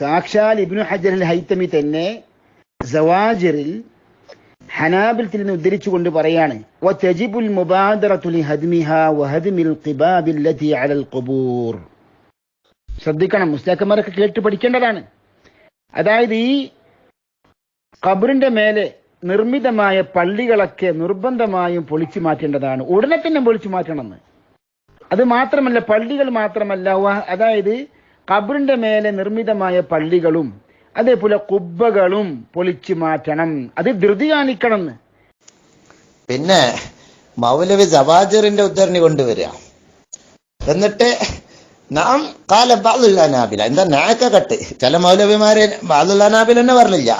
സാക്ഷാൽ ഇബ്നു ഹജർ അൽ ഹൈത്തമി തന്നെ സവാജിറിൽ ഹനാബിൽ നിന്ന് ഉദ്ധരിച്ചുകൊണ്ട് പറയാണ് ശ്രദ്ധിക്കണം മുസ്ലാക്കന്മാരൊക്കെ കേട്ട് പഠിക്കേണ്ടതാണ്. അതായത് ഈ കബറിന്റെ മേലെ നിർമ്മിതമായ പള്ളികളൊക്കെ നിർബന്ധമായും പൊളിച്ചു മാറ്റേണ്ടതാണ്. ഉടനെ തന്നെ പൊളിച്ചു മാറ്റണമെന്ന് അത് മാത്രമല്ല പള്ളികൾ മാത്രമല്ല അതായത് ഖബറിന്റെ മേലെ നിർമ്മിതമായ പള്ളികളും അതേപോലെ കുബ്ബകളും പൊളിച്ചു മാറ്റണം. അത് ധൃതി കാണിക്കണം പിന്നെ മൗലവി ജവാജറിന്റെ ഉദ്ധരണി കൊണ്ടുവരിക. എന്നിട്ട് നാം കാല ബാദുല്ലാനാബില എന്താ നായക്ക കട്ട്? ചില മൗലവിമാരെ ബാദുല്ലാനാബിൽ തന്നെ പറഞ്ഞില്ല.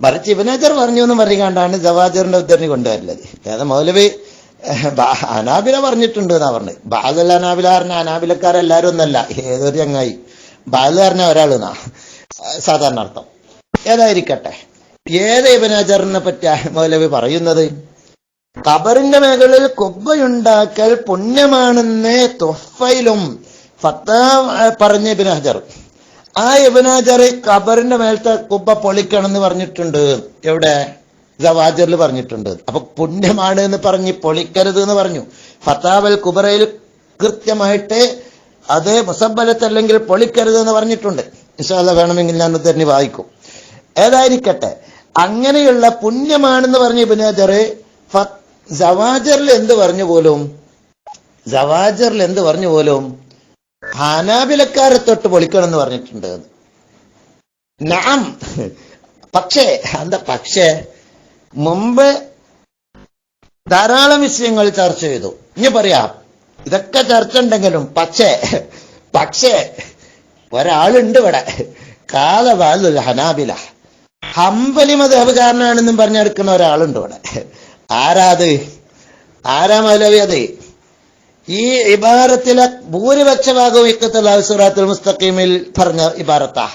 മറിച്ച് ഇബനജർ പറഞ്ഞു എന്ന് പറഞ്ഞാണ്ടാണ് ജവാജറിന്റെ ഉദ്ധരണി കൊണ്ടുവരുന്നത്. അതായത് മൗലവി അനാബില പറഞ്ഞിട്ടുണ്ട് എന്നാ പറഞ്ഞത്. ബാദുല്ലാനാബില പറഞ്ഞ അനാബിലക്കാരെല്ലാരും ഒന്നല്ല. ഏതൊരു ചങ്ങായി. ബാദു പറഞ്ഞ ഒരാളെന്നാ. സാധാരണ അർത്ഥം. ഏതായിരിക്കട്ടെ? ഏത് ഇബനജറിനെ പറ്റി മൗലവി പറയുന്നത്? ഖബറിന്റെ മേഖലയിൽ കൊബ്ബയുണ്ടാക്കൽ പുണ്യമാണെന്ന് തൊഫയിലും ഫത്ത പറഞ്ഞ ഇബിൻ ഹജർ ആ കബറിന്റെ ഖബറിന്റെ മേലത്തെ കുബ്ബ പൊളിക്കണം എന്ന് പറഞ്ഞിട്ടുണ്ട്. എവിടെ? ജവാജറിൽ പറഞ്ഞിട്ടുണ്ട്. അപ്പൊ പുണ്യമാണ് എന്ന് പറഞ്ഞ് പൊളിക്കരുത് എന്ന് പറഞ്ഞു. ഫത്താവൽ കുബറയിൽ കൃത്യമായിട്ട് അത് മുസബലത്ത് അല്ലെങ്കിൽ പൊളിക്കരുത് എന്ന് പറഞ്ഞിട്ടുണ്ട്. ഇൻഷാല്ല വേണമെങ്കിൽ ഞാൻ ഉദ്ധരണി വായിക്കും. ഏതായിരിക്കട്ടെ? അങ്ങനെയുള്ള പുണ്യമാണെന്ന് പറഞ്ഞ ഫ- ജവാജറിൽ എന്ത് പറഞ്ഞു പോലും? ജവാജറിൽ എന്ത് പറഞ്ഞു പോലും? ഹാനാബിലക്കാരെ തൊട്ട് പൊളിക്കണം എന്ന് പറഞ്ഞിട്ടുണ്ട്. നാം. പക്ഷേ എന്താ പക്ഷേ? മുമ്പ് ധാരാളം വിഷയങ്ങൾ ചർച്ച ചെയ്തു. ഇനി പറയാം. ഇതൊക്കെ ചർച്ച ഉണ്ടെങ്കിലും പക്ഷേ പക്ഷേ ഒരാളുണ്ട് ഇവിടെ. കാലബാലുൽ ഹനാബില. ഹംബലി മതഹബുകാരനാണെന്നും പറഞ്ഞെടുക്കുന്ന ഒരാളുണ്ട് ഇവിടെ. ആരാത്? ആരാ മൗലവി അത്? ഈ ഇബാറത്തിലെ ഭൂരിപക്ഷ ഭാഗവും ഇക്കത്തലാൽ സുറാത്തുൽ മുസ്തഖീമിൽ പറഞ്ഞ ഇബാറത്താ.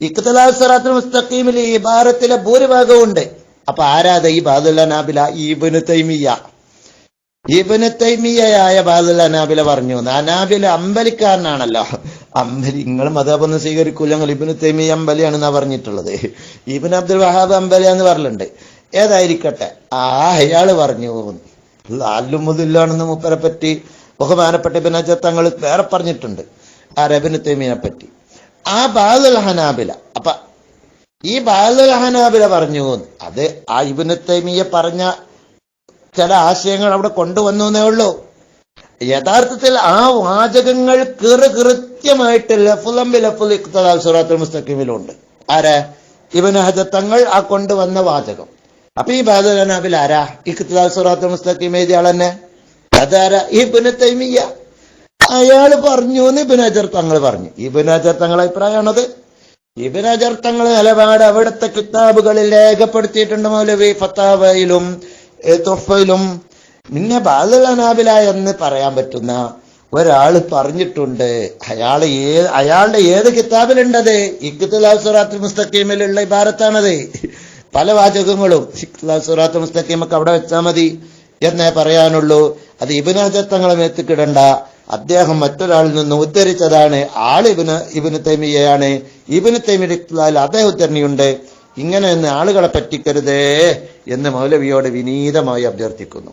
ഇക്കത്തലാൽ സുറാത്തുൽ മുസ്തഖീമിൽ ഈ ഇബാറത്തിലെ ഭൂരിഭാഗവും ഉണ്ട് അപ്പൊ ആരാത്? ഈ ബാദുല്ല നാബില ഈബിന് തൈമിയ ഇബിന് തൈമിയയായ ബാദുൽ അനാബില പറഞ്ഞു. അനാബില അമ്പലിക്കാരനാണല്ലോ. അമ്പലി നിങ്ങൾ മതാപൊന്നും സ്വീകരിക്കൂല. ഞങ്ങൾ ഇബിന് തൈമിയ അമ്പലിയാണെന്നാ പറഞ്ഞിട്ടുള്ളത്. ഇബിൻ അബ്ദുൽ വഹാബ് അമ്പലിയാന്ന് പറഞ്ഞിട്ടുണ്ട്. ഏതായിരിക്കട്ടെ? ആ അയാൾ പറഞ്ഞു. അല്ലുമുദില്ലാണെന്ന് മൂപ്പരെ പറ്റി ബഹുമാനപ്പെട്ട ഇബിൻ അജർ തങ്ങൾ വേറെ പറഞ്ഞിട്ടുണ്ട്. ആ റബിന് തൈമിയെ പറ്റി? ആ ബാദുൽ ഹനാബില അപ്പൊ ഈ ബാദുൽ ഹനാബില പറഞ്ഞു. അത് ആ ഇബിന് തൈമിയെ പറഞ്ഞ ചില ആശയങ്ങൾ അവിടെ കൊണ്ടുവന്നു എന്നേ ഉള്ളൂ. യഥാർത്ഥത്തിൽ ആ വാചകങ്ങൾ കൃ കൃത്യമായിട്ട് ലഫുലംബി ലഫുൽ ഇഖ്തദാൽ സുറാത്തുൽ മുസ്തഖിമിലുണ്ട്. ആരാ? ഇബിന് ഹജർ തങ്ങൾ ആ കൊണ്ടുവന്ന വാചകം. അപ്പൊ ഈ ബാദുഖനാബിൽ ആരാ? ഇഖ്തദാൽ സുറാത്തുൽ മുസ്തഖിം എഴുതിയ ആൾ തന്നെ. അതാരാ? ഇബിന് തൈമിയ അയാൾ പറഞ്ഞു എന്ന് ഇബിൻ അജർ തങ്ങൾ പറഞ്ഞു. ഇബിൻ അജർ തങ്ങൾ അഭിപ്രായമാണത്. ഇബിൻ അജർ തങ്ങൾ നിലപാട് അവിടുത്തെ കിതാബുകളിൽ രേഖപ്പെടുത്തിയിട്ടുണ്ട് മൗലവി ഫത്താവയിലും തുഫയിലും നിന്നെ ബാദുലനാബില എന്ന് പറയാൻ പറ്റുന്ന ഒരാൾ പറഞ്ഞിട്ടുണ്ട്. അയാൾ ഏ അയാളുടെ ഏത് കിതാബിലുണ്ടത്? ഇഖ്തുലാസുറാത്ത് മുസ്തഖീമിലുള്ള ഇബാരത്താണത് പല വാചകങ്ങളും ഇഖ്തുലാസുറാത്ത് മുസ്തഖീമൊക്കെ അവിടെ വെച്ചാൽ മതി എന്നേ പറയാനുള്ളൂ. അത് ഇബിനജത്തങ്ങളെ മേത്തിക്കിടണ്ട. അദ്ദേഹം മറ്റൊരാളിൽ നിന്ന് ഉദ്ധരിച്ചതാണ്. ആൾ ഇബിന് ഇബിന് തൈമിയയാണ്. ഇബിന് തൈമിയിൽ അതേ ഉദ്ധരണിയുണ്ട്. ഇങ്ങനെ ആളുകളെ പറ്റിക്കരുതേ എന്ന് മൗലവിയോട് വിനീതമായി അഭ്യർത്ഥിക്കുന്നു.